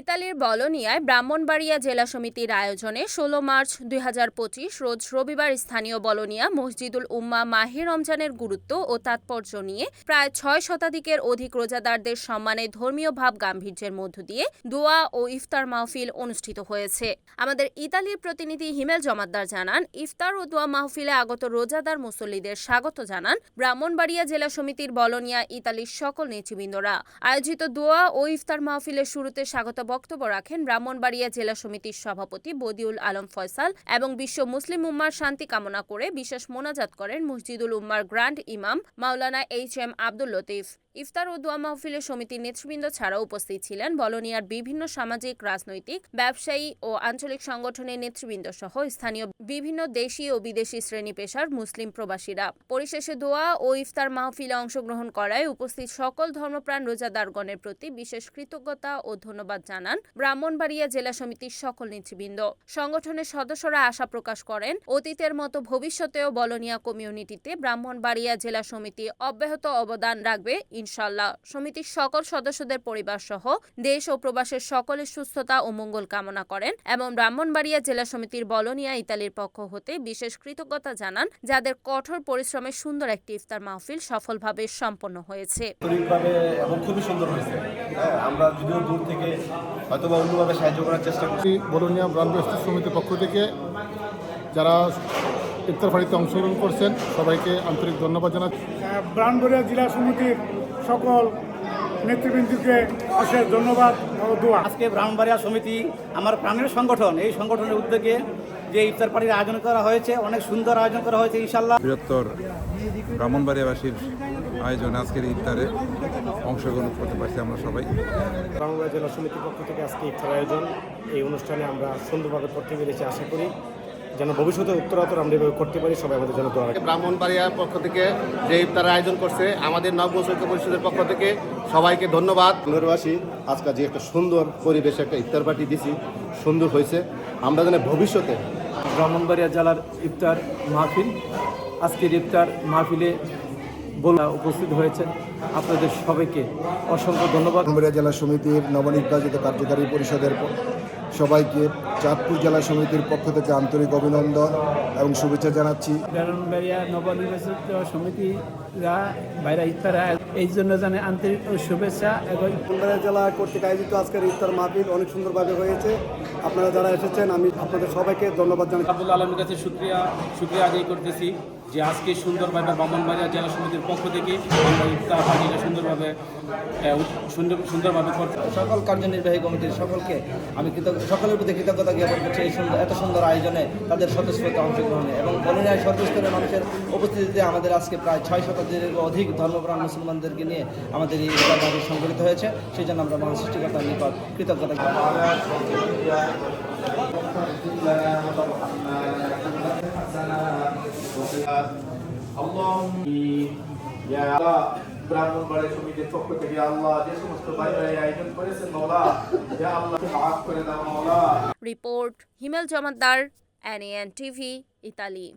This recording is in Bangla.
ইতালির বলোনিয়ায় ব্রাহ্মণবাড়িয়া জেলা সমিতির আয়োজনে ষোলো মার্চ দুই হাজার পঁচিশ রোজ রবিবার স্থানীয় বলোনিয়া মসজিদুল উম্মা মাহে রমজানের গুরুত্ব ও তাৎপর্য নিয়ে প্রায় ছয় শতাধিকের অধিক রোজাদারদের সম্মানে ধর্মীয় ভাব গাম্ভীর্যের মধ্য দিয়ে দোয়া ও ইফতার মাহফিল অনুষ্ঠিত হয়েছে। আমাদের ইতালির প্রতিনিধি হিমেল জমাদ্দার জানান, ইফতার ও দোয়া মাহফিলে আগত রোজাদার মুসল্লিদের স্বাগত জানান ব্রাহ্মণবাড়িয়া জেলা সমিতির বলনিয়া ইতালির সকল নেতৃবৃন্দরা। আয়োজিত দোয়া ও ইফতার মাহফিলের শুরুতে স্বাগত বক্তব্য রাখেন ব্রাহ্মণবাড়িয়া জেলা সমিতির সভাপতি বদিউল আলম ফয়সাল এবং বিশ্ব মুসলিম উম্মার শান্তি কামনা করে বিশেষ মোনাজাত করেন মসজিদুল উম্মার গ্র্যান্ড ইমাম মাওলানা এইচ এম আব্দুল লতিফ। ইফতার ও দোয়া মাহফিলে সমিতির নেতৃবৃন্দ ছাড়াও উপস্থিত ছিলেন বলোনিয়ার বিভিন্ন সামাজিক, রাজনৈতিক, ব্যবসায়ী ও আঞ্চলিক সংগঠনের নেতৃবৃন্দ সহ স্থানীয় বিভিন্ন দেশি ও বিদেশি শ্রেণি পেশার মুসলিম প্রবাসীরা। পরিশেষে দোয়া ও ইফতার মাহফিলে অংশগ্রহণ করায় উপস্থিত সকল ধর্মপ্রাণ রোজাদারগণের প্রতি বিশেষ কৃতজ্ঞতা ও ধন্যবাদ জানান ব্রাহ্মণবাড়িয়া জেলা সমিতির সকল নেতৃবৃন্দ। সংগঠনের সদস্যরা আশা প্রকাশ করেন, অতীতের মতো ভবিষ্যতেও বলনিয়া কমিউনিটিতে ব্রাহ্মণবাড়িয়া জেলা সমিতি অব্যাহত অবদান রাখবে ইনশাল্লাহ সমিতির সকল সদস্যদের পরিবার সহ দেশ ও প্রবাসের সকলের সুস্থতা ও মঙ্গল কামনা করেন এবং ব্রাহ্মণবাড়িয়া জেলা সমিতির বলনিয়া ইতালির পক্ষ হতে বিশেষ কৃতজ্ঞতা জানান যাদের কঠোর পরিশ্রমে সুন্দর একটি ইফতার মাহফিল সফলভাবে সম্পন্ন হয়েছে। খুবই সুন্দর হয়েছে। হ্যাঁ আমরা যদিও দূর থেকে হয়তো বা অন্যভাবে সাহায্য করার চেষ্টা করছি। বরুণিয়া ব্রাহ্ম স্থায়ী সমিতির পক্ষ থেকে যারা ইফতার ফাড়িতে অংশগ্রহণ করছেন সবাইকে আন্তরিক ধন্যবাদ জানাচ্ছি। ব্রাহ্মণবাড়িয়া জেলা সমিতির সকল নেতৃবৃন্দকে অশেষ ধন্যবাদ ও দোয়া। আজকে ব্রাহ্মণবাড়িয়া সমিতি আমার প্রাণের সংগঠন এই সংগঠনের উদ্যোগে যে ইফতার পার্টির আয়োজন করা হয়েছে অনেক সুন্দর আয়োজন করা হয়েছে ইনশাল্লাহ বৃহত্তর ব্রাহ্মণবাড়িয়াবাসীর আয়োজন আজকের ইফতারে অংশগ্রহণ করতে পারছি আমরা সবাই। বাংলা জেলা সমিতির পক্ষ থেকে আজকে ইফতার আয়োজন। এই অনুষ্ঠানে আমরা সুন্দরভাবে করতে পেরেছি আশা করি। যেন ভবিষ্যতে উত্তরাতর আমরা এভাবে করতে পারি সবাই আমাদের জন্য দোয়া ব্রাহ্মণবাড়িয়ার পক্ষ থেকে যে ইফতার আয়োজন করছে আমাদের নববর্ষ ঐক্য পরিষদের পক্ষ থেকে সবাইকে ধন্যবাদ। নগরবাসী আজকে যে একটা সুন্দর পরিবেশে একটা ইফতার পার্টি দিছি সুন্দর হয়েছে। আমরা যেন ভবিষ্যতে ব্রাহ্মণবাড়িয়া জেলার ইফতার মাহফিল আজকের ইফতার মাহফিলে বলা উপস্থিত হয়েছেন আপনাদের সবাইকে অসংখ্য ধন্যবাদ। ব্রাহ্মণবাড়িয়া জেলা সমিতির নবনির্বাচিত কার্যকারী পরিষদের সবাইকে চাঁদপুর জেলা সমিতির পক্ষ থেকে আন্তরিক অভিনন্দন এবং শুভেচ্ছা জানাচ্ছি। ব্রাহ্মণবাড়িয়া নবনির্বাচিত সমিতিরা বাইরে ইফতার এই জন্য জানে আন্তরিক শুভেচ্ছা এবং জেলা কর্তৃক আয়োজিত আজকের ইফতার মাহফিল অনেক সুন্দরভাবে হয়েছে। আপনারা যারা এসেছেন আমি আপনাদের সবাইকে ধন্যবাদ জানাই আব্দুল আলমের কাছে শুক্রিয়া শুক্রিয়া আদায় করতেছি। যে আজকে সুন্দরভাবে ব্রাহ্মণবাড়িয়া জেলা সমিতির পক্ষ থেকে আমরা পার্টিটা সুন্দরভাবে সুন্দর, সুন্দরভাবে করতে সকল কার্যনির্বাহী কমিটির সকলকে আমি কৃতজ্ঞ, সকলের প্রতি কৃতজ্ঞতা জ্ঞাপন করছি এই সুন্দর, এত সুন্দর আয়োজনে তাদের স্বতঃস্ফূর্ত অংশগ্রহণে এবং বলিনায় সর্বস্তরের মানুষের উপস্থিতিতে আমাদের আজকে প্রায় ছয় শতাব্দীর অধিক ধর্মপ্রাণ মুসলমানদেরকে নিয়ে আমাদের এই ইফতার সংগঠিত হয়েছে। সেই জন্য আমরা মহান সৃষ্টিকর্তার নিকট কৃতজ্ঞতা ব্রাহ্মণবাড়িয়া সমিতির পক্ষ থেকে আল্লাহ যে সমস্ত ভাই ভাই আয়োজন করেছেন মৌলা আল্লাহ মাফ করে দাও মৌলা report Himel Jamaddar NN TV Italy